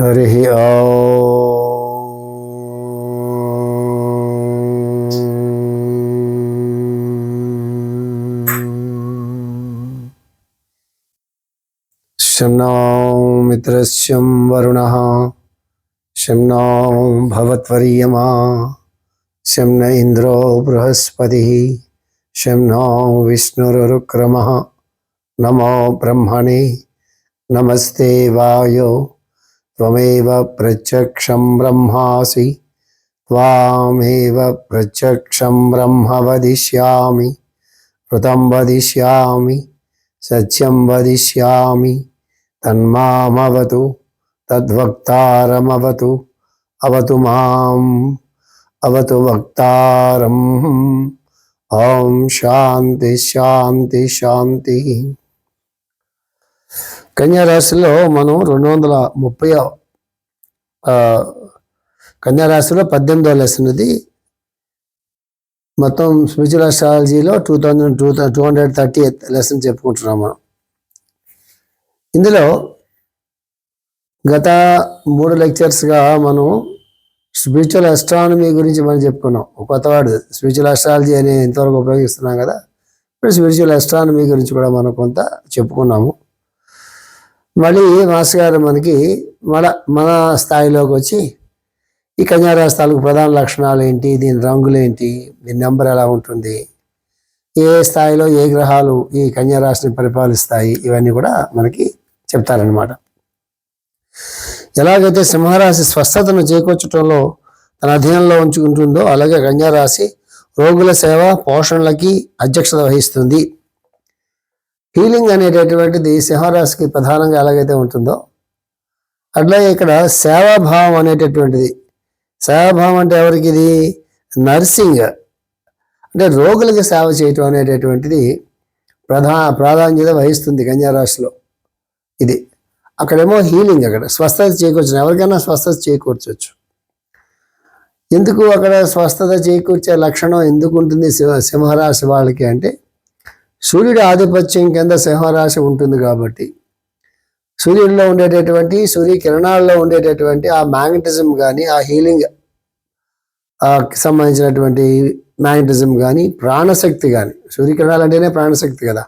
हरिः ॐ शं नो मित्रस्यं वरुणः। शं नो भवत्वर्यमा। शं न इन्द्रो बृहस्पतिः। शं नो विष्णुरुक्रमः। नमो ब्रह्मणे। नमस्ते वायो। త్వమేవ ప్రత్యక్షం బ్రహ్మాసి త్వామేవ ప్రత్యక్షం బ్రహ్మ వదిష్యామి కృతం వదిష్యామి సత్యం వదిష్యామి తన్మామవతు తద్వక్తారమవతు అవతు మాం అవతు వక్తారం ఓం శాంతి శాంతి శాంతి కన్యారాశిలో మనం రెండు వందల ముప్పై కన్యారాశిలో పద్దెనిమిదో లెసన్ ఇది మొత్తం spiritual అస్ట్రాలజీలో two thousand two two hundred thirty lesson చెప్పుకుంటున్నాం మనం. ఇందులో గత మూడు లెక్చర్స్గా మనం స్పిరిచువల్ అస్ట్రానమీ గురించి మనం చెప్పుకున్నాం. ఒక కొత్త వాడు స్పిరిచువల్ అస్ట్రాలజీ అని ఇంతవరకు ఉపయోగిస్తున్నాం కదా. ఇప్పుడు స్పిరిచువల్ అస్ట్రానమీ గురించి కూడా మనం కొంత చెప్పుకున్నాము. మళ్ళీ మాస్ గారు మనకి మన మన స్థాయిలోకి వచ్చి ఈ కన్యారాశి తాలూకు ప్రధాన లక్షణాలు ఏంటి దీని రంగులు ఏంటి దీని నెంబర్ ఎలా ఉంటుంది ఏ స్థాయిలో ఏ గ్రహాలు ఈ కన్యారాశిని పరిపాలిస్తాయి ఇవన్నీ కూడా మనకి చెప్తారనమాట ఎలాగైతే సింహరాశి స్వస్థతను చేకూర్చడంలో తన అధీనంలో ఉంచుకుంటుందో అలాగే కన్యారాశి రోగుల సేవ పోషణలకి అధ్యక్షత వహిస్తుంది. హీలింగ్ అనేటటువంటిది సింహరాశికి ప్రధానంగా ఎలాగైతే ఉంటుందో అట్లాగే ఇక్కడ సేవాభావం అనేటటువంటిది. సేవాభావం అంటే ఎవరికి ఇది? నర్సింగ్. అంటే రోగులకు సేవ చేయటం అనేటటువంటిది ప్రధా ప్రాధాన్యత వహిస్తుంది కన్యారాశిలో ఇది. అక్కడేమో హీలింగ్ అక్కడ స్వస్థత చేకూర్చు ఎవరికైనా స్వస్థత చేకూర్చవచ్చు. ఎందుకు అక్కడ స్వస్థత చేకూర్చే లక్షణం ఎందుకు ఉంటుంది సింహ సింహరాశి వాళ్ళకి అంటే సూర్యుడి ఆధిపత్యం కింద సింహరాశి ఉంటుంది కాబట్టి సూర్యుడిలో ఉండేటటువంటి సూర్య కిరణాల్లో ఉండేటటువంటి ఆ మ్యాగ్నటిజం కానీ ఆ హీలింగ్ సంబంధించినటువంటి మ్యాగ్నటిజం కానీ ప్రాణశక్తి కానీ సూర్యకిరణాలు అంటేనే ప్రాణశక్తి కదా.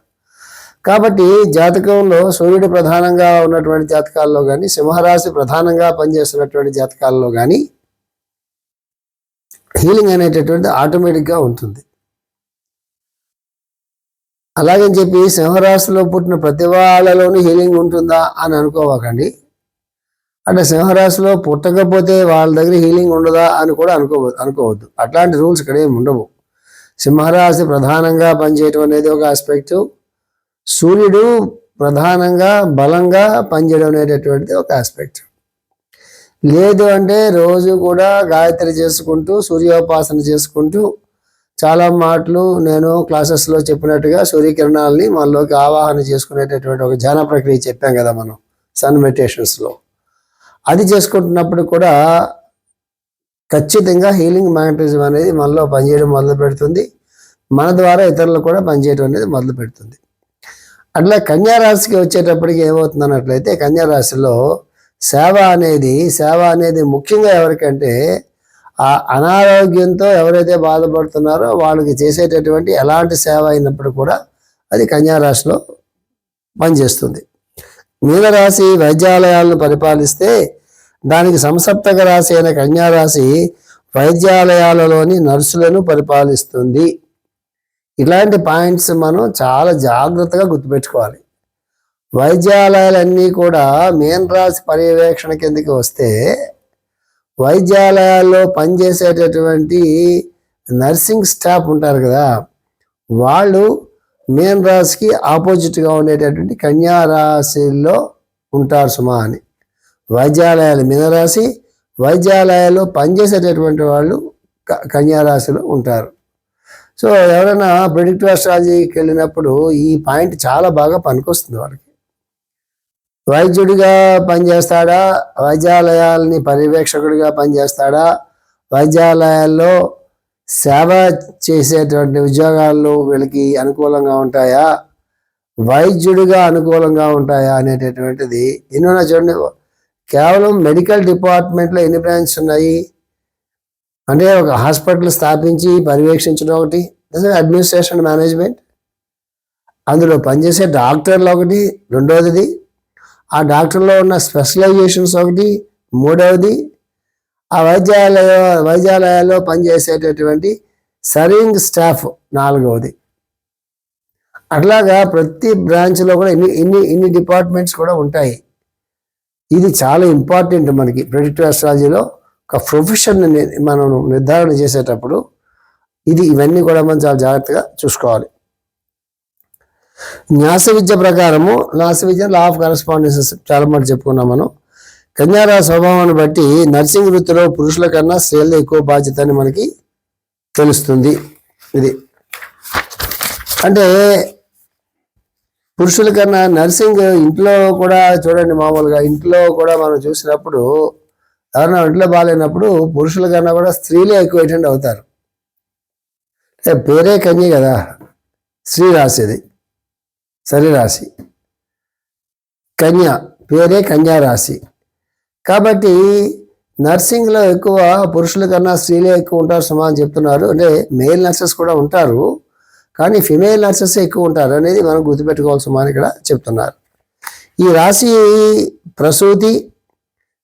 కాబట్టి జాతకంలో సూర్యుడు ప్రధానంగా ఉన్నటువంటి జాతకాల్లో కానీ సింహరాశి ప్రధానంగా పనిచేస్తున్నటువంటి జాతకాల్లో కానీ హీలింగ్ అనేటటువంటి ఆటోమేటిక్గా ఉంటుంది. అలాగని చెప్పి సింహరాశిలో పుట్టిన ప్రతి వాళ్ళలోనూ హీలింగ్ ఉంటుందా అని అనుకోవకండి. అంటే సింహరాశిలో పుట్టకపోతే వాళ్ళ దగ్గర హీలింగ్ ఉండదా అని కూడా అనుకో అనుకోవద్దు. అట్లాంటి రూల్స్ ఇక్కడ ఏమి ఉండవు. సింహరాశి ప్రధానంగా పనిచేయటం అనేది ఒక ఆస్పెక్టు. సూర్యుడు ప్రధానంగా బలంగా పనిచేయడం అనేటటువంటిది ఒక ఆస్పెక్ట్. లేదు అంటే రోజు కూడా గాయత్రి చేసుకుంటూ సూర్యోపాసన చేసుకుంటూ చాలా మాటలు నేను క్లాసెస్లో చెప్పినట్టుగా సూర్యకిరణాలని మనలోకి ఆవాహన చేసుకునేటటువంటి ఒక ధ్యాన ప్రక్రియ చెప్పాం కదా మనం సన్ మెడిటేషన్స్లో అది చేసుకుంటున్నప్పుడు కూడా ఖచ్చితంగా హీలింగ్ మ్యాగ్నటిజం అనేది మనలో పనిచేయడం మొదలు పెడుతుంది. మన ద్వారా ఇతరులు కూడా పనిచేయడం అనేది మొదలు పెడుతుంది. అట్లా కన్యారాశికి వచ్చేటప్పటికి ఏమవుతుంది అన్నట్లయితే కన్యారాశిలో సేవ అనేది సేవ అనేది ముఖ్యంగా ఎవరికంటే ఆ అనారోగ్యంతో ఎవరైతే బాధపడుతున్నారో వాళ్ళకి చేసేటటువంటి ఎలాంటి సేవ అయినప్పుడు కూడా అది కన్యారాశిలో పనిచేస్తుంది. మీనరాశి వైద్యాలయాలను పరిపాలిస్తే దానికి సంసప్తక రాశి అయిన కన్యారాశి వైద్యాలయాలలోని నర్సులను పరిపాలిస్తుంది. ఇలాంటి పాయింట్స్ మనం చాలా జాగ్రత్తగా గుర్తుపెట్టుకోవాలి. వైద్యాలయాలన్నీ కూడా మేన్ రాశి పర్యవేక్షణ కిందకి వస్తే వైద్యాలయాల్లో పనిచేసేటటువంటి నర్సింగ్ స్టాఫ్ ఉంటారు కదా వాళ్ళు మేన్ రాశికి ఆపోజిట్గా ఉండేటటువంటి కన్యా రాశిలో ఉంటారు సుమా అని. వైద్యాలయాలు మీనరాశి వైద్యాలయాల్లో పనిచేసేటటువంటి వాళ్ళు కన్యా రాశిలో ఉంటారు. సో ఎవరైనా ప్రిడిక్టివ్ అస్ట్రాలజీకి వెళ్ళినప్పుడు ఈ పాయింట్ చాలా బాగా పనికొస్తుంది వాళ్ళకి. వైద్యుడిగా పనిచేస్తాడా? వైద్యాలయాలని పర్యవేక్షకుడిగా పనిచేస్తాడా? వైద్యాలయాల్లో సేవ చేసేటువంటి ఉద్యోగాల్లో వీళ్ళకి అనుకూలంగా ఉంటాయా? వైద్యుడిగా అనుకూలంగా ఉంటాయా అనేటటువంటిది ఎన్నో చూడండి. కేవలం మెడికల్ డిపార్ట్మెంట్లో ఎన్ని బ్రాంచ్స్ ఉన్నాయి? అంటే ఒక హాస్పిటల్ స్థాపించి పర్యవేక్షించడం ఒకటి అడ్మినిస్ట్రేషన్ మేనేజ్మెంట్. అందులో పనిచేసే డాక్టర్లు ఒకటి రెండవది ఆ డాక్టర్లో ఉన్న స్పెషలైజేషన్స్ ఒకటి మూడవది ఆ వైద్యాలయ వైద్యాలయాల్లో పనిచేసేటటువంటి సర్వింగ్ స్టాఫ్ నాలుగవది. అట్లాగా ప్రతి బ్రాంచ్లో కూడా ఇన్ని ఇన్ని ఇన్ని డిపార్ట్మెంట్స్ కూడా ఉంటాయి. ఇది చాలా ఇంపార్టెంట్ మనకి. ప్రెడిక్టివ్ ఆస్ట్రాలజీలో ఒక ప్రొఫెషన్ మనం నిర్ధారణ చేసేటప్పుడు ఇది ఇవన్నీ కూడా మనం చాలా జాగ్రత్తగా చూసుకోవాలి. న్యాస విద్య ప్రకారము న్యాస విద్య లా ఆఫ్ కరస్పాండెన్సెస్ చాలా మాట చెప్పుకున్నాం మనం. కన్యారా స్వభావాన్ని బట్టి నర్సింగ్ వృత్తిలో పురుషుల కన్నా స్త్రీలు ఎక్కువ బాధ్యత అని మనకి తెలుస్తుంది. ఇది అంటే పురుషుల కన్నా నర్సింగ్ ఇంట్లో కూడా చూడండి మామూలుగా ఇంట్లో కూడా మనం చూసినప్పుడు ఎవరైనా ఇంట్లో బాగాలేనప్పుడు పురుషుల కన్నా కూడా స్త్రీలే ఎక్కువ అటెండ్ అవుతారు. పేరే కన్య కదా స్త్రీ రాసేది. సరి రాశి కన్య పేరే కన్యా రాశి కాబట్టి నర్సింగ్లో ఎక్కువ పురుషుల కన్నా స్త్రీలే ఎక్కువ ఉంటారు సుమా అని చెప్తున్నారు. అంటే మేల్ నర్సెస్ కూడా ఉంటారు. కానీ ఫిమేల్ నర్సెస్ ఎక్కువ ఉంటారు అనేది మనం గుర్తుపెట్టుకోవాల్సి సుమా అని ఇక్కడ చెప్తున్నారు. ఈ రాశి ప్రసూతి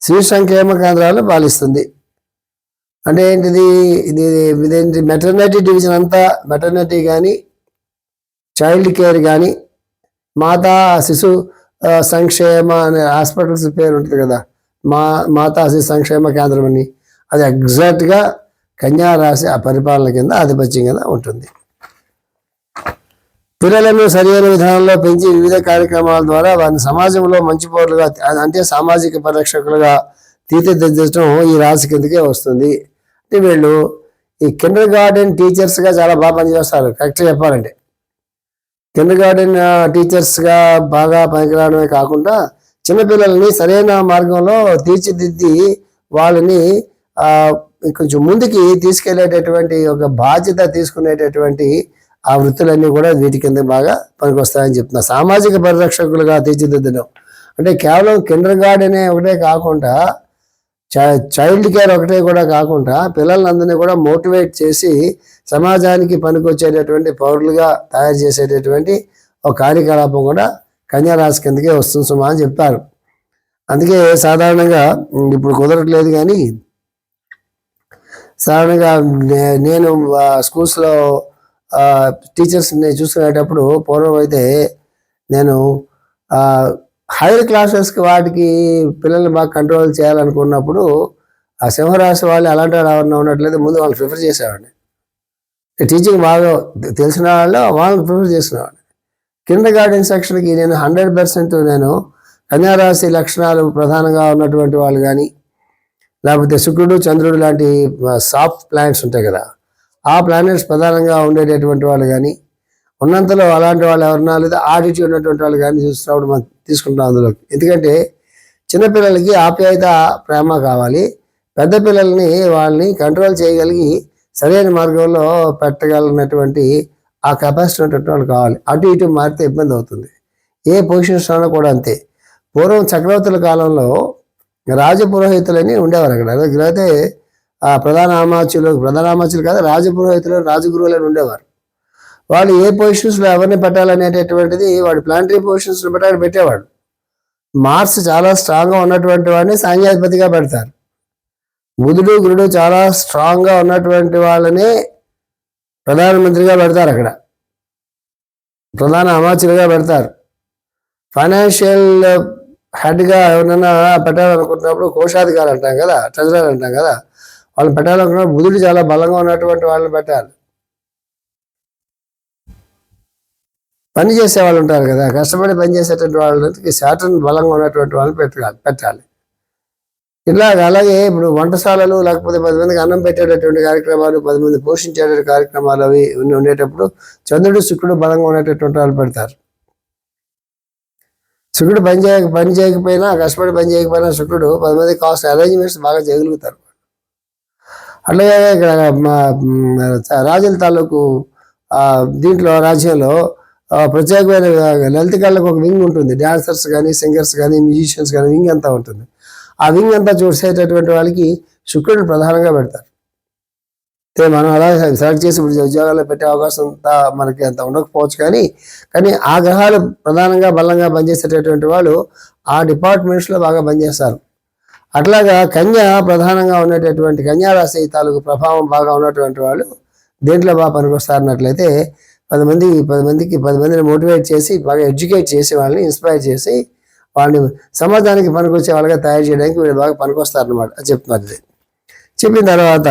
శ్రీ సంక్షేమ కేంద్రాలు పాలిస్తుంది. అంటే ఏంటిది? ఇది ఇదేంటి? మెటర్నిటీ డివిజన్ అంతా మెటర్నిటీ కానీ చైల్డ్ కేర్ కానీ మాతా శిశు సంక్షేమ అనే హాస్పిటల్స్ పేరు ఉంటుంది కదా. మా మాతా శిశు సంక్షేమ కేంద్రం అని. అది ఎగ్జాక్ట్గా కన్యా రాశి ఆ పరిపాలన కింద ఆధిపత్యం కింద ఉంటుంది. పిల్లలను సరైన విధానంలో పెంచి వివిధ కార్యక్రమాల ద్వారా వారిని సమాజంలో మంచి పౌరులుగా అంటే సామాజిక పరిరక్షకులుగా తీర్చిదిద్దడం ఈ రాశి కిందకే వస్తుంది. అంటే వీళ్ళు ఈ కిండర్ గార్డెన్ టీచర్స్గా చాలా బాగా పనిచేస్తారు. కరెక్ట్గా చెప్పాలంటే. కిండర్ గార్డెన్ టీచర్స్గా బాగా పనికిరావడమే కాకుండా చిన్నపిల్లల్ని సరైన మార్గంలో తీర్చిదిద్ది వాళ్ళని కొంచెం ముందుకి తీసుకెళ్ళేటటువంటి ఒక బాధ్యత తీసుకునేటటువంటి ఆ వృత్తులన్నీ కూడా వీటి కింద బాగా పనికొస్తాయని చెప్తున్నా. సామాజిక పరిరక్షకులుగా తీర్చిదిద్దడం. అంటే కేవలం కిండర్ గార్డెనే ఒకటే కాకుండా చైల్డ్ కేర్ ఒకటే కూడా కాకుండా పిల్లలందరినీ కూడా మోటివేట్ చేసి సమాజానికి పనికొచ్చేటటువంటి పౌరులుగా తయారు చేసేటటువంటి ఒక కార్యకలాపం కూడా కన్యారాశి కిందకే వస్తుంది సుమా అని చెప్పారు. అందుకే సాధారణంగా ఇప్పుడు కుదరట్లేదు కానీ సాధారణంగా నే- నేను స్కూల్స్లో టీచర్స్ని చూసుకునేటప్పుడు పూర్వం అయితే నేను హైయర్ క్లాసెస్కి వాటికి పిల్లల్ని బాగా కంట్రోల్ చేయాలనుకున్నప్పుడు ఆ సింహరాశి వాళ్ళు అలాంటి వాళ్ళు ఉన్నట్లయితే ముందు వాళ్ళు ప్రిఫర్ చేసేవాడిని. టీచింగ్ బాగా తెలిసిన వాళ్ళు వాళ్ళని ప్రిఫర్ చేసినవాడిని కింద గార్డెన్ సెక్షన్కి నేను హండ్రెడ్ పర్సెంట్ నేను కన్యారాశి లక్షణాలు ప్రధానంగా ఉన్నటువంటి వాళ్ళు కానీ లేకపోతే శుక్రుడు చంద్రుడు లాంటి సాఫ్ట్ ప్లానెట్స్ ఉంటాయి కదా. ఆ ప్లానెట్స్ ప్రధానంగా ఉండేటటువంటి వాళ్ళు కానీ ఉన్నంతలో అలాంటి వాళ్ళు ఎవరన్నా లేదా ఆటిట్యూడ్ ఉన్నటువంటి వాళ్ళు కానీ చూస్తున్నప్పుడు మనం తీసుకుంటాం అందులోకి. ఎందుకంటే చిన్నపిల్లలకి ఆప్యాయత ప్రేమ కావాలి. పెద్ద పిల్లల్ని వాళ్ళని కంట్రోల్ చేయగలిగి సరైన మార్గంలో పెట్టగలిగినటువంటి ఆ కెపాసిటీ ఉన్నటువంటి వాళ్ళు కావాలి. అటు ఇటు మారితే ఇబ్బంది అవుతుంది. ఏ పొజిషన్స్లోనూ కూడా అంతే. పూర్వం చక్రవర్తుల కాలంలో రాజపురోహితులని ఉండేవారు అక్కడ. లేకపోతే ప్రధాన అమాచులు ప్రధాన అమాచులు కాదు రాజపురోహితులు రాజగురువులని ఉండేవారు. వాళ్ళు ఏ పొజిషన్స్లో ఎవరిని పెట్టాలనేటటువంటిది వాడు ప్లాంటరీ పొజిషన్స్లో పెట్టాలి పెట్టేవాడు. మార్స్ చాలా స్ట్రాంగ్గా ఉన్నటువంటి వాడిని సాంఘ్యాధిపతిగా పెడతారు. బుధుడు గురుడు చాలా స్ట్రాంగ్గా ఉన్నటువంటి వాళ్ళని ప్రధానమంత్రిగా పెడతారు అక్కడ. ప్రధాన అమాచులుగా పెడతారు. ఫైనాన్షియల్ హెడ్గా ఎవరైనా పెట్టాలనుకుంటున్నప్పుడు కోశాధికారులు అంటాం కదా ట్రెజరర్ అంటాం కదా వాళ్ళు పెట్టాలనుకున్నప్పుడు బుధుడు చాలా బలంగా ఉన్నటువంటి వాళ్ళని పెట్టాలి. పని చేసే వాళ్ళు ఉంటారు కదా కష్టపడి పని చేసేటువంటి వాళ్ళకి శాటన్ బలంగా ఉన్నటువంటి వాళ్ళని పెట్టాలి పెట్టాలి. ఇలాగ అలాగే ఇప్పుడు వంటశాలలు లేకపోతే పది మందికి అన్నం పెట్టేటటువంటి కార్యక్రమాలు పది మంది పోషించేటటువంటి కార్యక్రమాలు అవి ఉండేటప్పుడు చంద్రుడు శుక్రుడు బలంగా ఉండేటటువంటి వాళ్ళు పెడతారు. శుక్రుడు పని చేయక పని చేయకపోయినా కష్టపడి పని చేయకపోయినా శుక్రుడు పది మంది కాస్ట్ అరేంజ్మెంట్స్ బాగా చేయగలుగుతారు. అట్లాగే ఇక్కడ రాజుల తాలూకు దీంట్లో రాజ్యంలో ప్రత్యేకమైన లలిత కళ్ళకు ఒక వింగ్ ఉంటుంది. డాన్సర్స్ కానీ సింగర్స్ కానీ మ్యూజిషియన్స్ కానీ వింగ్ అంతా ఉంటుంది. ఆ వింగ్ అంతా చూసేటటువంటి వాళ్ళకి శుక్రుడు ప్రధానంగా పెడతారు. అయితే మనం అలా సెలెక్ట్ చేసి ఇప్పుడు ఉద్యోగాల్లో పెట్టే అవకాశం అంతా మనకి అంత ఉండకపోవచ్చు కానీ కానీ ఆ గ్రహాలు ప్రధానంగా బలంగా పనిచేసేటటువంటి వాళ్ళు ఆ డిపార్ట్మెంట్స్లో బాగా పనిచేస్తారు. అట్లాగా కన్య ప్రధానంగా ఉండేటటువంటి కన్యారాశి తాలూకు ప్రభావం బాగా ఉన్నటువంటి వాళ్ళు దేంట్లో బాగా పనికొస్తారన్నట్లయితే పది మంది పది మందికి పది మందిని మోటివేట్ చేసి బాగా ఎడ్యుకేట్ చేసి వాళ్ళని ఇన్స్పైర్ చేసి వాళ్ళని సమాజానికి పనికొచ్చే వాళ్ళగా తయారు చేయడానికి వీళ్ళు బాగా పనికొస్తారనమాట అది చెప్తున్నారు ఇది. చెప్పిన తర్వాత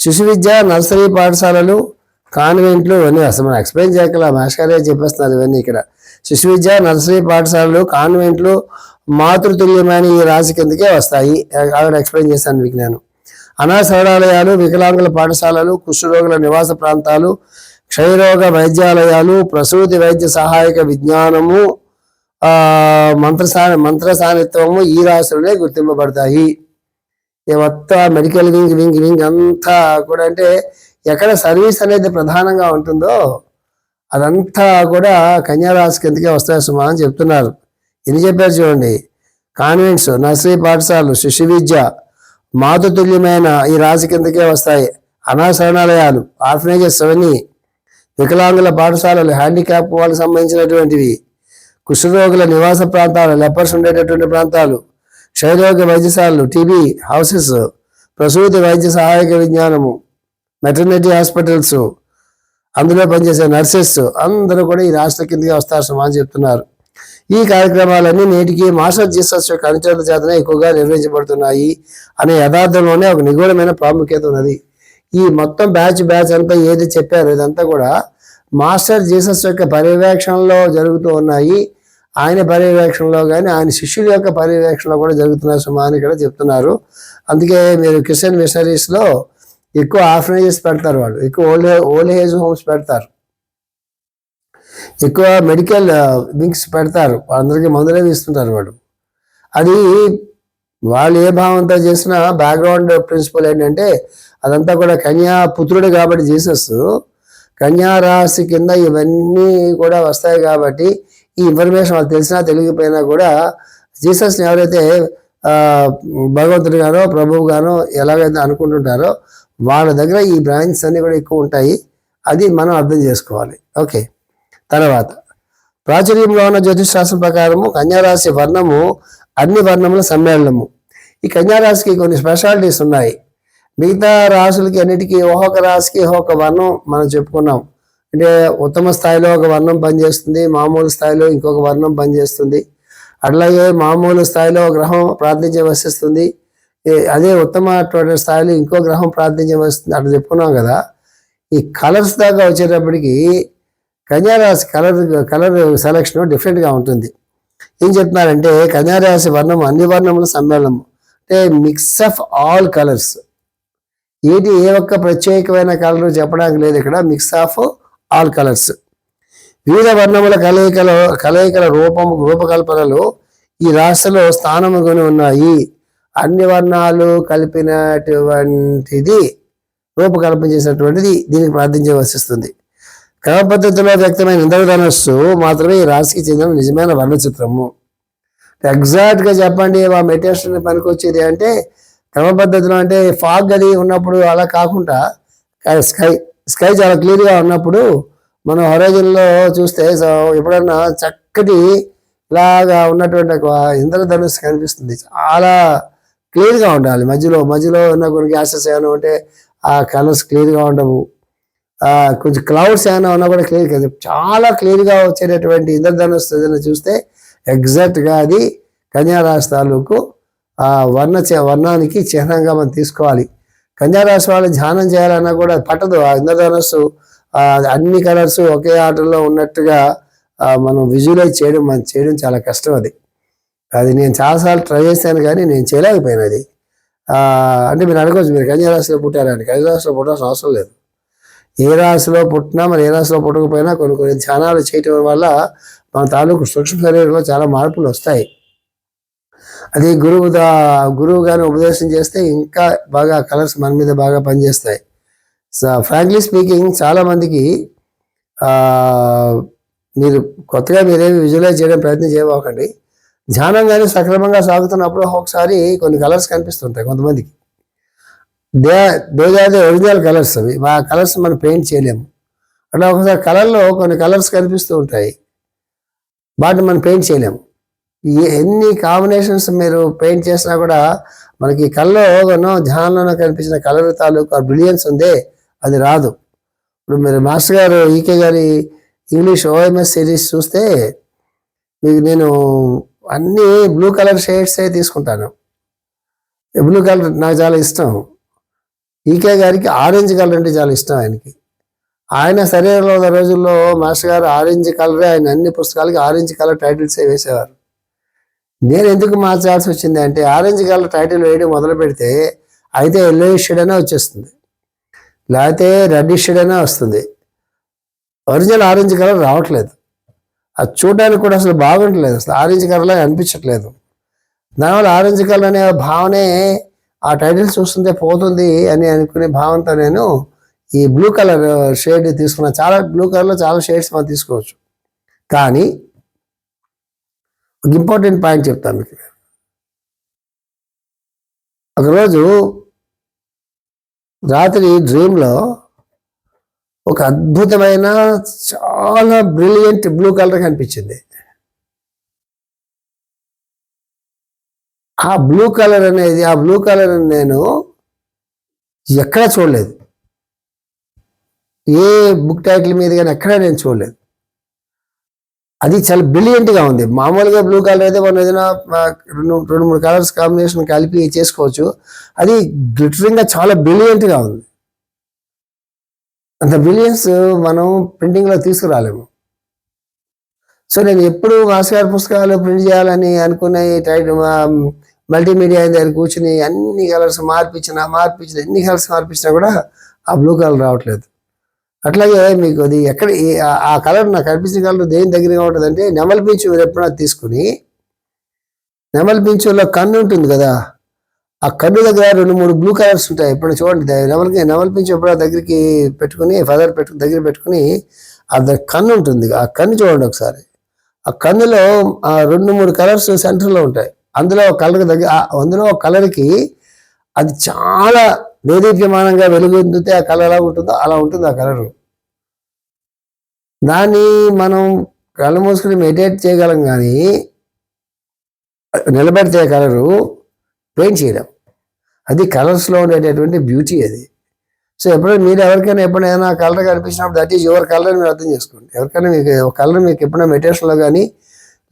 శిశు విద్య నర్సరీ పాఠశాలలు కాన్వెంట్లు ఇవన్నీ అసలు మనం ఎక్స్ప్లెయిన్ చేయగల మాస్టరే చెప్పేస్తున్నారు ఇవన్నీ ఇక్కడ. శిశు విద్య నర్సరీ పాఠశాలలు కాన్వెంట్లు మాతృతుల్యమైన ఈ రాశి కిందకే వస్తాయి. ఆవిడ ఎక్స్ప్లెయిన్ చేశాను మీకు నేను. అనాశరణాలయాలు వికలాంగుల పాఠశాలలు కుష్ఠరోగుల నివాస ప్రాంతాలు క్షయరోగ వైద్యాలయాలు ప్రసూతి వైద్య సహాయక విజ్ఞానము మంత్రసా మంత్ర సాన్నిత్వము ఈ రాశులనే గుర్తింపబడతాయి. ఈ మొత్తం మెడికల్ వింగ్ వింగ్ వింగ్ అంతా కూడా అంటే ఎక్కడ సర్వీస్ అనేది ప్రధానంగా ఉంటుందో అదంతా కూడా కన్యారాశి కిందకే వస్తాయి సుమా అని చెప్తున్నారు. ఎన్ని చెప్పారు చూడండి. కాన్వెంట్స్ నర్సరీ పాఠశాలలు శిశు విద్య మాతృతుల్యమైన ఈ రాశి కిందకే వస్తాయి? అనాశరణాలయాలు ఆర్ఫనేజెస్ అవన్నీ. వికలాంగుల పాఠశాలలు హ్యాండిక్యాప్ వాళ్ళకి సంబంధించినటువంటివి కుష్ఠరోగుల నివాస ప్రాంతాలు లెపర్స్ ఉండేటటువంటి ప్రాంతాలు క్షయరోగ వైద్యశాలలు టీబీ హౌసెస్ ప్రసూతి వైద్య సహాయక విజ్ఞానము మెటర్నిటీ హాస్పిటల్స్ అందులో పనిచేసే నర్సెస్ అందరూ కూడా ఈ రాష్ట్ర కిందకి వస్తారు సుమా చెప్తున్నారు. ఈ కార్యక్రమాలన్నీ నేటికి మాస్టర్ జీసస్ యొక్క అనుచరుల చేతనే ఎక్కువగా నిర్వహించబడుతున్నాయి అనే యథార్థంలోనే ఒక నిగూఢమైన ప్రాముఖ్యత ఉన్నది. ఈ మొత్తం బ్యాచ్ బ్యాచ్ అంతా ఏది చెప్పారు? ఇదంతా కూడా మాస్టర్ జీసస్ యొక్క పర్యవేక్షణలో జరుగుతూ ఉన్నాయి. ఆయన పర్యవేక్షణలో కానీ ఆయన శిష్యుల యొక్క పర్యవేక్షణలో కూడా జరుగుతున్నాయి సుమా అని ఇక్కడ చెప్తున్నారు. అందుకే మీరు క్రిస్టియన్ మిషనరీస్లో ఎక్కువ ఆర్ఫనేజెస్ పెడతారు వాళ్ళు. ఎక్కువ ఓల్డ్ ఓల్డ్ ఏజ్ హోమ్స్ పెడతారు. ఎక్కువ మెడికల్ వింగ్స్ పెడతారు. వాళ్ళందరికీ మందులే ఇస్తుంటారు వాళ్ళు. అది వాళ్ళు ఏ భావంతో చేసిన బ్యాక్గ్రౌండ్ ప్రిన్సిపల్ ఏంటంటే అదంతా కూడా కన్యా పుత్రుడు కాబట్టి జీసస్ కన్యా రాశి కింద ఇవన్నీ కూడా వస్తాయి కాబట్టి ఈ ఇన్ఫర్మేషన్ వాళ్ళకి తెలిసినా తెలియకపోయినా కూడా జీసస్ని ఎవరైతే భగవంతుడు గానో ప్రభువు గానో ఎలాగైతే అనుకుంటుంటారో వాళ్ళ దగ్గర ఈ బ్రాంచెస్ అన్నీ కూడా ఎక్కువ ఉంటాయి. అది మనం అర్థం చేసుకోవాలి. ఓకే. తర్వాత ప్రాచుర్యంలో ఉన్న జ్యోతిష్ శాస్త్రం ప్రకారము కన్యారాశి వర్ణము అన్ని వర్ణముల సమ్మేళనము. ఈ కన్యారాశికి కొన్ని స్పెషాలిటీస్ ఉన్నాయి. మిగతా రాశులకి అన్నిటికీ ఒక్కొక్క రాశికి ఒక్కొక్క వర్ణం మనం చెప్పుకున్నాం. అంటే ఉత్తమ స్థాయిలో ఒక వర్ణం పనిచేస్తుంది మామూలు స్థాయిలో ఇంకొక వర్ణం పనిచేస్తుంది. అట్లాగే మామూలు స్థాయిలో ఒక గ్రహం ప్రాతినిధ్యం వసిస్తుంది అదే ఉత్తమ స్థాయిలో ఇంకో గ్రహం ప్రాతినిధ్యం వస్తుంది అట్లా చెప్పుకున్నాం కదా. ఈ కలర్స్ దాకా వచ్చేటప్పటికి కన్యారాశి కలర్ కలర్ సెలక్షన్ డిఫరెంట్గా ఉంటుంది. ఏం చెప్తున్నారంటే కన్యారాశి వర్ణం అన్ని వర్ణముల సమ్మేళనము. అంటే మిక్స్ ఆఫ్ ఆల్ కలర్స్ ఏది ఏ ఒక్క ప్రత్యేకమైన కలర్ చెప్పడానికి లేదు ఇక్కడ మిక్స్ ఆఫ్ ఆల్ కలర్స్ వివిధ వర్ణముల కలయికల కలయికల రూపం రూపకల్పనలు ఈ రాశిలో స్థానముగా ఉన్నాయి. అన్ని వర్ణాలు కలిపినటువంటిది రూపకల్పన చేసినటువంటిది దీనికి ప్రార్థించవలసి వస్తుంది క్రమ పద్ధతిలో వ్యక్తమైన ఇంద్రధనస్సు మాత్రమే ఈ రాశికి చెందిన నిజమైన వర్ణ చిత్రము ఎగ్జాక్ట్గా చెప్పండి ఆ మెడిటేషన్ పనికి వచ్చేది అంటే క్రమ పద్ధతిలో అంటే ఫాగ్ అది ఉన్నప్పుడు అలా కాకుండా స్కై స్కై చాలా క్లియర్గా ఉన్నప్పుడు మనం horizon చూస్తే ఎప్పుడన్నా చక్కటి ఇలాగా ఉన్నటువంటి ఒక ఇంద్రధనుస్సు కనిపిస్తుంది. చాలా క్లియర్గా ఉండాలి. మధ్యలో మధ్యలో ఉన్న కొన్ని గ్యాసెస్ ఏమైనా ఉంటే ఆ కలర్స్ క్లియర్గా ఉండవు. కొంచెం క్లౌడ్స్ ఏమైనా ఉన్నా కూడా క్లియర్ కదా చాలా క్లియర్గా వచ్చేటటువంటి ఇంద్రధనుస్సు ఏదైనా చూస్తే ఎగ్జాక్ట్గా అది కన్యారాశి తాలూకు వర్ణ చి- వర్ణానికి చిహ్నంగా మనం తీసుకోవాలి. కన్యారాశి వాళ్ళు ధ్యానం చేయాలన్నా కూడా పట్టదు. ఆ ఇంద్రధనుస్సు అన్ని కలర్స్ ఒకే ఆటలో ఉన్నట్టుగా మనం విజువలైజ్ చేయడం మనం చేయడం చాలా కష్టం అది. అది నేను చాలాసార్లు ట్రై చేశాను కానీ నేను చేయలేకపోయినది అంటే మీరు అనుకోవచ్చు మీరు కన్యారాశిలో పుట్టారని. కన్యారాశిలో పుట్టాల్సిన అవసరం లేదు. ఏ రాశిలో పుట్టినా మరి ఏ రాశిలో పుట్టకపోయినా కొన్ని కొన్ని ధ్యానాలు చేయటం వల్ల మన తాలూకు సూక్ష్మ శరీరంలో చాలా మార్పులు వస్తాయి. అది గురువు దా గురువు గారిని ఉపదేశం చేస్తే ఇంకా బాగా కలర్స్ మన మీద బాగా పనిచేస్తాయి. ఫ్రాంక్లీ స్పీకింగ్ చాలా మందికి మీరు కొత్తగా మీరేమి విజువలైజ్ చేయడం ప్రయత్నం చేయబోకండి ధ్యానం కానీ సక్రమంగా సాగుతున్నప్పుడు ఒకసారి కొన్ని కలర్స్ కనిపిస్తుంటాయి కొంతమందికి. They those are the original colours అవి. ఆ కలర్స్ మనం పెయింట్ చేయలేము. అట్లా ఒకసారి కలర్లో కొన్ని కలర్స్ కనిపిస్తూ ఉంటాయి. వాటిని మనం పెయింట్ చేయలేము. ఎన్ని కాంబినేషన్స్ మీరు పెయింట్ చేసినా కూడా మనకి కళ్ళలో ధ్యానంలో కనిపించిన కలర్ తాలూకు బ్రిలియన్స్ ఉందే అది రాదు. ఇప్పుడు మీరు మాస్టర్ గారు ఈకే గారి ఇంగ్లీష్ ఓఎంఎస్ సిరీస్ చూస్తే మీకు నేను అన్ని బ్లూ కలర్ షేడ్సే తీసుకుంటాను. బ్లూ కలర్ నాకు చాలా ఇష్టం. ఈకే గారికి ఆరెంజ్ కలర్ అంటే చాలా ఇష్టం ఆయనకి. ఆయన శరీరంలో ఉన్న రోజుల్లో మాస్టర్ గారు ఆరెంజ్ కలరే ఆయన అన్ని పుస్తకాలకి ఆరెంజ్ కలర్ టైటిల్సే వేసేవారు. నేను ఎందుకు మార్చాల్సి వచ్చింది అంటే ఆరెంజ్ కలర్ టైటిల్ వేయడం మొదలు పెడితే అయితే ఎల్లో షేడ్ అనే వచ్చేస్తుంది. లేకపోతే రెడ్ షేడ్ అనే వస్తుంది. ఒరిజినల్ ఆరెంజ్ కలర్ రావట్లేదు. అది చూడడానికి కూడా అసలు బాగుండలేదు అసలు ఆరెంజ్ కలర్లా అనిపించట్లేదు. దానివల్ల ఆరెంజ్ కలర్ అనే భావనే ఆ టైటిల్ చూస్తుంటే పోతుంది అని అనుకునే భావంతో నేను ఈ బ్లూ కలర్ షేడ్ తీసుకున్నా. చాలా బ్లూ కలర్లో చాలా షేడ్స్ మనం తీసుకోవచ్చు. కానీ ఒక ఇంపార్టెంట్ పాయింట్ చెప్తాను మీకు. ఒకరోజు రాత్రి డ్రీమ్లో ఒక అద్భుతమైన చాలా బ్రిలియంట్ బ్లూ కలర్ కనిపించింది. ఆ బ్లూ కలర్ అనేది ఆ బ్లూ కలర్ నేను ఎక్కడ చూడలేదు. ఏ బుక్ టైటిల్ మీద కానీ ఎక్కడ నేను చూడలేదు. అది చాలా బ్రిలియంట్గా ఉంది. మామూలుగా బ్లూ కలర్ అయితే మనం ఏదైనా రెండు రెండు మూడు కలర్స్ కాంబినేషన్ కలిపి చేసుకోవచ్చు. అది గ్లిటరింగ్గా చాలా బ్రిలియంట్గా ఉంది. అంత బ్రిలియన్స్ మనం ప్రింటింగ్లో తీసుకురాలేము. సో నేను ఎప్పుడు మాస్కార్ పుస్తకాలు ప్రింట్ చేయాలని అనుకునే టైట్ మల్టీమీడియా దగ్గర కూర్చుని అన్ని కలర్స్ మార్పించిన మార్పించిన ఎన్ని కలర్స్ మార్పించినా కూడా ఆ బ్లూ కలర్ రావట్లేదు. అట్లాగే మీకు అది ఎక్కడ ఆ- కలర్ నాకు కనిపించిన కలర్ దేని దగ్గరగా ఉంటుంది అంటే నెమలి పించు మీరు ఎప్పుడైనా తీసుకుని నెమలి పించులో కన్ను ఉంటుంది కదా ఆ కన్ను దగ్గర రెండు మూడు బ్లూ కలర్స్ ఉంటాయి. ఇప్పుడు చూడండి నెమలికి నెమలి పింఛు ఎప్పుడో దగ్గరికి పెట్టుకుని ఫదర్ పెట్టు దగ్గర పెట్టుకుని అది కన్ను ఉంటుంది. ఆ కన్ను చూడండి ఒకసారి. ఆ కన్నులో రెండు మూడు కలర్స్ సెంటర్లో ఉంటాయి. అందులో ఒక కలర్ దగ్గర అందులో కలర్కి అది చాలా వేదీప్యమానంగా వెలుగొందితే ఆ కలర్ ఎలా ఉంటుందో అలా ఉంటుంది ఆ కలరు. దాన్ని మనం కళ్ళు మూసుకుని మెడిటేట్ చేయగలం కానీ నిలబెడితే కలరు పెయింట్ చేయడం అది కలర్స్లో ఉండేటటువంటి బ్యూటీ అది. సో ఎప్పుడైనా మీరు ఎవరికైనా ఎప్పుడైనా కలర్ కనిపించినప్పుడు దట్ ఈజ్ యువర్ కలర్ మీరు అర్థం చేసుకోండి. ఎవరికైనా మీకు ఒక కలర్ మీకు ఎప్పుడైనా మెడిటేషన్లో కానీ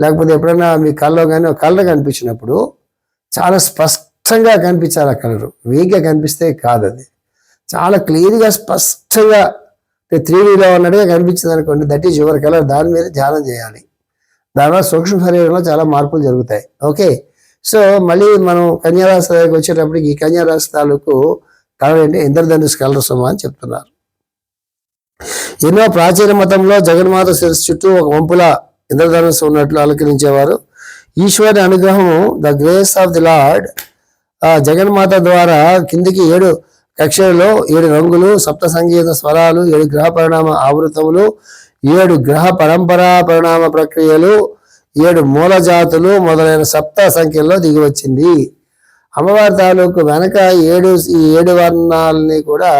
లేకపోతే ఎప్పుడైనా మీ కళ్ళలో కానీ ఒక కలర్ కనిపించినప్పుడు చాలా స్పష్టంగా కనిపించాలి ఆ కలర్ వీక్గా కనిపిస్తే కాదు అది. చాలా క్లియర్గా స్పష్టంగా త్రీ డీలో ఉన్నట్టుగా కనిపించింది అనుకోండి దట్ ఈజ్ యువర్ కలర్ దాని మీద ధ్యానం చేయాలి. దానివల్ల సూక్ష్మ శరీరంలో చాలా మార్పులు జరుగుతాయి. ఓకే సో మళ్ళీ మనం కన్యారాశి దగ్గరికి వచ్చేటప్పటికి ఈ కన్యారాశి తాలూకు కలర్ ఏంటి ఇంద్రధనుష్ అని చెప్తున్నారు. ఎన్నో ప్రాచీన మతంలో జగన్మాత శిరస్సు చుట్టూ ఒక వంపుల ఇంద్రధనుస్సు ఉన్నట్లు అలంకరించేవారు. ఈశ్వరి అనుగ్రహం the grace of the lord ఆ జగన్మాత ద్వారా కిందికి ఏడు కక్షలలో ఏడు రంగులు సప్త సంగీత స్వరాలు ఏడు గ్రహ పరిణామ ఆవృతములు ఏడు గ్రహ పరంపరా పరిణామ ప్రక్రియలు ఏడు మూల జాతులు మొదలైన సప్త సంఖ్యల్లో దిగి వచ్చింది అమ్మవారి తాలూకు వెనక ఏడు ఈ ఏడు వర్ణాలని కూడా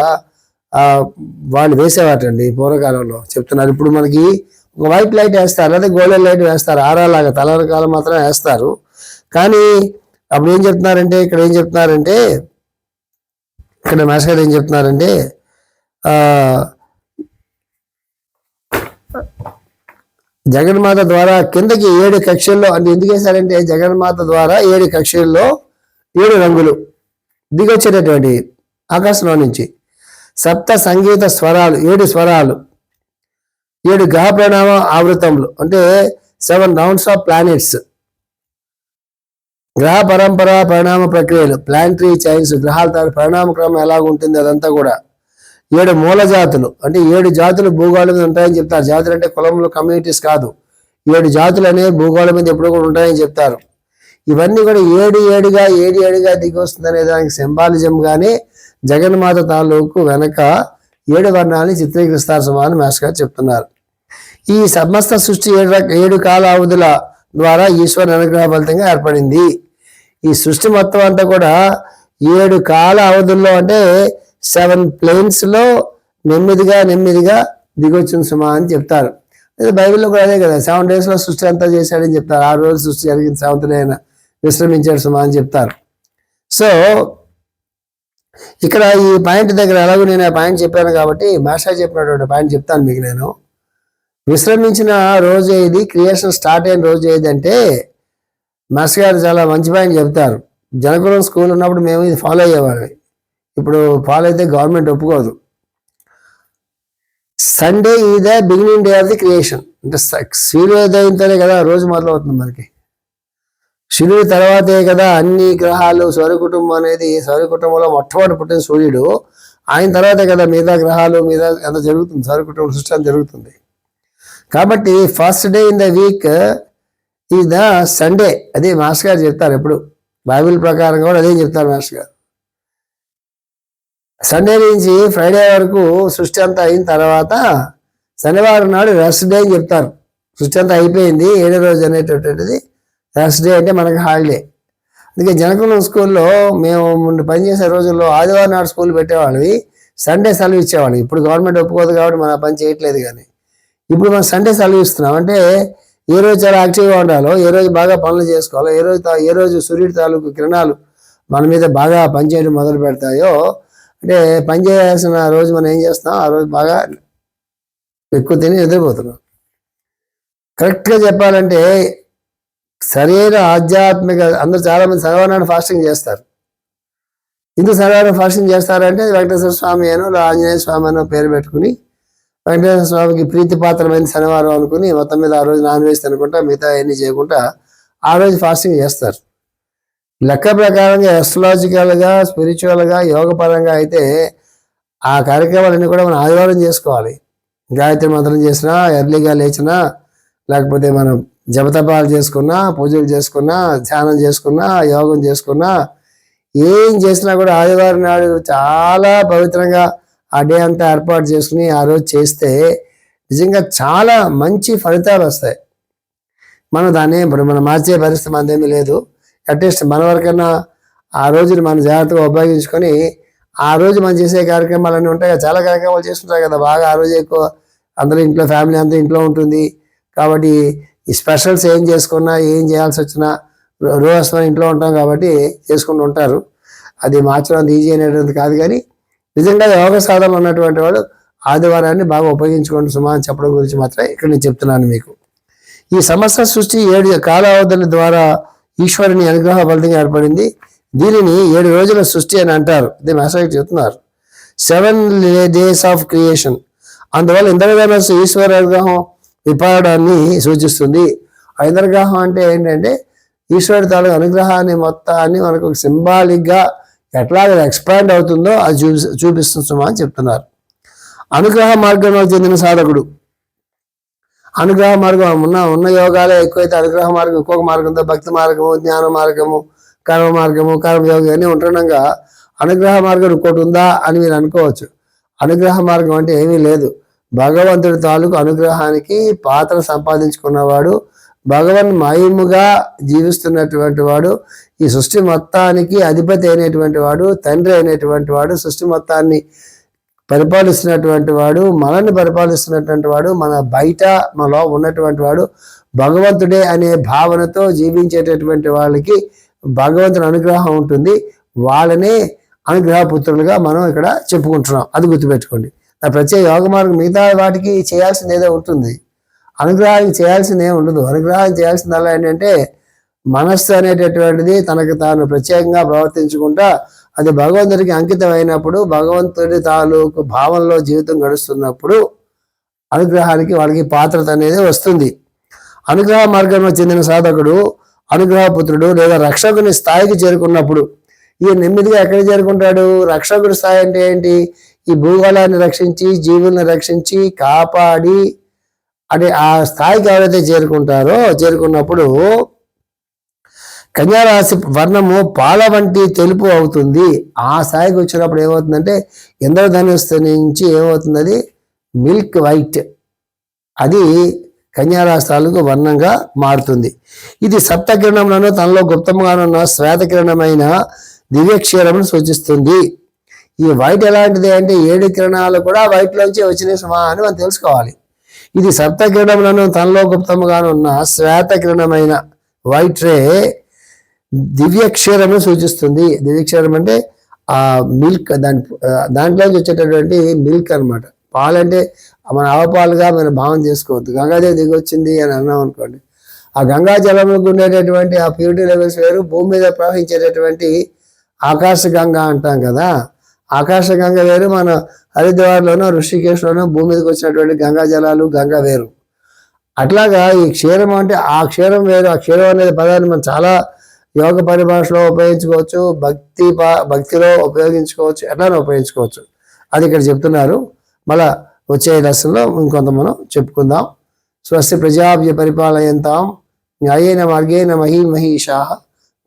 వాళ్ళు వేసేవాటండి పూర్వకాలంలో చెప్తున్నారు. ఇప్పుడు మనకి ఒక వైట్ లైట్ వేస్తారు లేదా గోల్డెన్ లైట్ వేస్తారు ఆరాలాగా తలరకాలు మాత్రం వేస్తారు. కానీ అప్పుడు ఏం చెప్తున్నారంటే ఇక్కడ ఏం చెప్తున్నారంటే ఇక్కడ మాస్టర్ ఏం చెప్తున్నారంటే జగన్మాత ద్వారా కిందకి ఏడు కక్షల్లో అంటే ఎందుకు వేశారంటే జగన్మాత ద్వారా ఏడు కక్షల్లో ఏడు రంగులు దిగొచ్చేటటువంటి ఆకాశంలో నుంచి సప్త సంగీత స్వరాలు ఏడు స్వరాలు ఏడు గ్రహ పరిణామ ఆవృతములు అంటే సెవెన్ రౌండ్స్ ఆఫ్ ప్లానెట్స్ గ్రహ పరంపర పరిణామ ప్రక్రియలు ప్లానటరీ చైన్స్ గ్రహాల తాలూ పరిణామ క్రమం ఎలా ఉంటుంది అదంతా కూడా ఏడు మూల జాతులు అంటే ఏడు జాతులు భూగోళం మీద ఉంటాయని చెప్తారు. జాతులు అంటే కులంలో కమ్యూనిటీస్ కాదు. ఏడు జాతులు అనేవి భూగోళం మీద ఎప్పుడు కూడా ఉంటాయని చెప్తారు. ఇవన్నీ కూడా ఏడు ఏడుగా ఏడు ఏడుగా దిగి వస్తుందనే దానికి సింబాలిజంగానే జగన్మాత తాలూకు వెనక ఏడు వర్ణాలని చిత్రీకరిస్తారు సుమారు అని గారు చెప్తున్నారు. ఈ సమస్త సృష్టి ఏడు రక- ఏడు కాల అవధుల ద్వారా ఈశ్వరుని అనుగ్రహ ఫలితంగా ఏర్పడింది. ఈ సృష్టి మొత్తం అంతా కూడా ఏడు కాల అవధుల్లో అంటే సెవెన్ ప్లేన్స్లో నెమ్మదిగా నెమ్మదిగా దిగొచ్చింది సుమా అని చెప్తారు. లేదా బైబిల్లో కూడా అదే కదా సెవెన్ డేస్లో సృష్టి అంతా చేశాడని చెప్తారు. ఆరు రోజులు సృష్టి జరిగింది సెవెంత్ డే అయినా. విశ్రమించాడు సుమా అని చెప్తారు. సో ఇక్కడ ఈ పాయింట్ దగ్గర ఎలాగో నేను ఆ పాయింట్ చెప్పాను కాబట్టి మాస్టర్ చెప్పినటువంటి పాయింట్ చెప్తాను మీకు నేను. విశ్రమించిన రోజు ఏది క్రియేషన్ స్టార్ట్ అయిన రోజు ఏది అంటే మాస్టర్ గారు చాలా మంచి పాయింట్ చెప్తారు. జనకులం స్కూల్ ఉన్నప్పుడు మేము ఇది ఫాలో అయ్యేవాళ్ళం ఇప్పుడు ఫాలో అయితే గవర్నమెంట్ ఒప్పుకోదు. Sunday is the beginning day of the creation. అంటే సూర్యోదయంతోనే కదా రోజు మొదలవుతుంది మనకి. శివుడి తర్వాతే కదా అన్ని గ్రహాలు సౌర కుటుంబం అనేది సౌర కుటుంబంలో మొట్టమొదటి పుట్టిన సూర్యుడు. ఆయన తర్వాతే కదా మిగతా గ్రహాలు మీద అంత జరుగుతుంది. సౌర కుటుంబం సృష్టి జరుగుతుంది. కాబట్టి first day in the week is the Sunday అదే మాస్టర్ గారు చెప్తారు ఎప్పుడు. బైబిల్ ప్రకారం కూడా అదే చెప్తారు మాస్టర్ గారు. సండే నుంచి ఫ్రైడే వరకు సృష్టి అంతా అయిన తర్వాత శనివారం నాడు రెస్ట్ డే అని చెప్తారు. సృష్టి అంతా అయిపోయింది. ఏడో రోజు అనేటటువంటిది. థర్స్డే డే అంటే మనకి హాలిడే అందుకే జనకులం స్కూల్లో మేము పనిచేసే రోజుల్లో ఆదివారం నాడు స్కూల్ పెట్టేవాళ్ళవి. సండే సెలవు ఇచ్చేవాళ్ళు. ఇప్పుడు గవర్నమెంట్ ఒప్పుకోదు కాబట్టి మన పని చేయట్లేదు కానీ. ఇప్పుడు మనం సండే సెలవు ఇస్తున్నాం అంటే ఏ రోజు చాలా యాక్టివ్గా ఉండాలో ఏ రోజు బాగా పనులు చేసుకోవాలో ఏ రోజు ఏ రోజు సూర్యుడి తాలూకు కిరణాలు మన మీద బాగా పనిచేయడం మొదలు పెడతాయో అంటే పని చేయాల్సిన రోజు మనం ఏం చేస్తాం ఆ రోజు బాగా ఎక్కువ తిని నిద్రపోతున్నాం. కరెక్ట్గా చెప్పాలంటే సరైన ఆధ్యాత్మిక అందరూ చాలా మంది శనివారం ఫాస్టింగ్ చేస్తారు. ఎందుకు సర్వనారాయణ ఫాస్టింగ్ చేస్తారంటే వెంకటేశ్వర స్వామి అనో ఆంజనేయ స్వామి అనో పేరు పెట్టుకుని వెంకటేశ్వర స్వామికి ప్రీతిపాత్రమైన శనివారం అనుకుని మొత్తం మీద ఆ రోజు నాన్ వెజ్ తినకుండా మిగతా అన్నీ చేయకుండా ఆ రోజు ఫాస్టింగ్ చేస్తారు. లెక్క ప్రకారంగా ఎస్ట్రాలజికల్గా స్పిరిచువల్గా యోగపరంగా అయితే ఆ కార్యక్రమాలన్నీ కూడా మనం ఆదివారం చేసుకోవాలి. గాయత్రి మంత్రం చేసినా ఎర్లీగా లేచినా లేకపోతే మనం జపతపాలు చేసుకున్నా పూజలు చేసుకున్నా ధ్యానం చేసుకున్నా యోగం చేసుకున్నా ఏం చేసినా కూడా ఆదివారం నాడు చాలా పవిత్రంగా ఆ డే అంతా ఏర్పాటు చేసుకుని ఆ రోజు చేస్తే నిజంగా చాలా మంచి ఫలితాలు వస్తాయి. మనం దాన్ని ఇప్పుడు మనం మార్చే పరిస్థితి మనదేమీ లేదు. అట్లీస్ట్ మన వరకన్నా ఆ రోజుని మనం జాగ్రత్తగా ఉపయోగించుకొని ఆ రోజు మనం చేసే కార్యక్రమాలన్నీ ఉంటాయి కదా, చాలా కార్యక్రమాలు చేస్తుంటారు కదా బాగా ఆ రోజు ఎక్కువ అందరూ ఇంట్లో ఫ్యామిలీ అంతా ఇంట్లో ఉంటుంది. కాబట్టి ఈ స్పెషల్స్ ఏం చేసుకున్నా ఏం చేయాల్సి వచ్చినా రో- రోజు మనం ఇంట్లో ఉంటాం కాబట్టి చేసుకుంటూ ఉంటారు. అది మార్చడం అంత ఈజీ అనేటువంటి కాదు కానీ నిజంగా యోగ సాధన ఉన్నటువంటి వాడు ఆదివారాన్ని బాగా ఉపయోగించుకోండి సుమా అని చెప్పడం గురించి మాత్రమే ఇక్కడ నేను చెప్తున్నాను మీకు. ఈ సమస్య సృష్టి ఏడు కాలావధుల ద్వారా ఈశ్వరుని అనుగ్రహ ఫలితంగా ఏర్పడింది. దీనిని ఏడు రోజుల సృష్టి అని అంటారు. ఇది మెసేజ్ చెప్తున్నారు. సెవెన్ డేస్ ఆఫ్ క్రియేషన్ అందువల్ల ఇంద్రధనస్సు ఈశ్వర అనుగ్రహం విపాడాన్ని సూచిస్తుంది. ఐంద్రగ్రహం అంటే ఏంటంటే ఈశ్వరుడు తాలూకు అనుగ్రహాన్ని మొత్తాన్ని మనకు సింబాలిక్గా ఎట్లా ఎక్స్పాండ్ అవుతుందో అది చూ చూపిస్తుంది సుమా అని చెప్తున్నారు. అనుగ్రహ మార్గంలో చెందిన సాధకుడు. అనుగ్రహ మార్గం ఉన్న ఉన్న యోగాలే ఎక్కువైతే అనుగ్రహ మార్గం ఇంకొక మార్గంతో భక్తి మార్గము జ్ఞాన మార్గము కర్మ మార్గము కర్మయోగం అన్నీ ఉంటుండగా అనుగ్రహ మార్గం ఇంకోటి ఉందా అని మీరు అనుకోవచ్చు. అనుగ్రహ మార్గం అంటే ఏమీ లేదు. భగవంతుడి తాలూకు అనుగ్రహానికి పాత్ర సంపాదించుకున్నవాడు భగవన్ మహిముగా జీవిస్తున్నటువంటి వాడు ఈ సృష్టి మొత్తానికి అధిపతి అయినటువంటి వాడు తండ్రి అయినటువంటి వాడు సృష్టి మొత్తాన్ని పరిపాలిస్తున్నటువంటి వాడు మనల్ని పరిపాలిస్తున్నటువంటి వాడు మన బయట మనలో ఉన్నటువంటి వాడు భగవంతుడే అనే భావనతో జీవించేటటువంటి వాళ్ళకి భగవంతుని అనుగ్రహం ఉంటుంది. వాళ్ళనే అనుగ్రహ పుత్రులుగా మనం ఇక్కడ చెప్పుకుంటున్నాం. అది గుర్తుపెట్టుకోండి. నా ప్రత్యేక యోగ మార్గం మిగతా వాటికి చేయాల్సింది ఏదో ఉంటుంది. అనుగ్రహానికి చేయాల్సిందే ఉండదు. అనుగ్రహం చేయాల్సిందల్లా ఏంటంటే మనస్సు అనేటటువంటిది తనకు తాను ప్రత్యేకంగా ప్రవర్తించుకుంటా అది భగవంతుడికి అంకితం అయినప్పుడు భగవంతుడి తాలూకు భావంలో జీవితం గడుస్తున్నప్పుడు అనుగ్రహానికి వాళ్ళకి పాత్రత అనేది వస్తుంది. అనుగ్రహ మార్గంలో చెందిన సాధకుడు అనుగ్రహపుత్రుడు లేదా రక్షకుని స్థాయికి చేరుకున్నప్పుడు ఈ నెమ్మదిగా ఎక్కడ చేరుకుంటాడు? రక్షకుడి స్థాయి అంటే ఏంటి? ఈ భూగోళాన్ని రక్షించి జీవుల్ని రక్షించి కాపాడి అంటే ఆ స్థాయికి ఎవరైతే చేరుకుంటారో చేరుకున్నప్పుడు కన్యారాశి వర్ణము పాల వంటి తెలుపు అవుతుంది. ఆ స్థాయికి వచ్చినప్పుడు ఏమవుతుందంటే ఇంద్రధనుస్సు నుంచి ఏమవుతుంది అది మిల్క్ వైట్. అది కన్యారాష్ట్రాలకు వర్ణంగా మారుతుంది. ఇది సప్తకిరణంలోనూ తనలో గుప్తంగానున్న శ్వేతకిరణమైన దివ్యక్షీరమును సూచిస్తుంది. ఈ వైట్ ఎలాంటిది అంటే ఏడు కిరణాలు కూడా వైట్ లోంచి వచ్చినాయి సుమా అని మనం తెలుసుకోవాలి. ఇది సప్తకిరణములను తనలో గుప్తముగానున్న శ్వేత కిరణమైన వైట్ రే దివ్యక్షీరము సూచిస్తుంది. దివ్యక్షీరం అంటే ఆ మిల్క్ దాని దాంట్లోంచి వచ్చేటటువంటి మిల్క్ అనమాట పాలంటే మన ఆవపాలుగా మనం భావం చేసుకోవద్దు. గంగాదేవి దిగొచ్చింది అని అన్నాం అనుకోండి. ఆ గంగా జలంలో ఉండేటటువంటి ఆ ప్యూరిటీ లెవెల్స్ వేరు. భూమి మీద ప్రవహించేటటువంటి ఆకాశ గంగా అంటాం కదా. ఆకాశ గంగ వేరు మన హరిద్వార్లోనో ఋషికేశ్లోనో భూమి మీదకి వచ్చినటువంటి గంగా జలాలు గంగ వేరు. అట్లాగా ఈ క్షీరం అంటే ఆ క్షీరం వేరు ఆ క్షీరం అనేది పదాన్ని మనం చాలా యోగ పరిభాషలో ఉపయోగించుకోవచ్చు భక్తి పా- భక్తిలో ఉపయోగించుకోవచ్చు ఎట్లా ఉపయోగించుకోవచ్చు. అది ఇక్కడ చెప్తున్నారు. మళ్ళా వచ్చే లెసన్లో ఇంకొంత మనం చెప్పుకుందాం. స్వస్తి ప్రజాభ్య పరిపాలయంతాం న్యాయేన మార్గేణ మహీమహీషా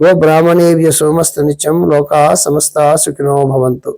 గో బ్రాహ్మణేభ్య సోమస్త నిత్యం లోకా సమస్త సుఖినో భవంతు.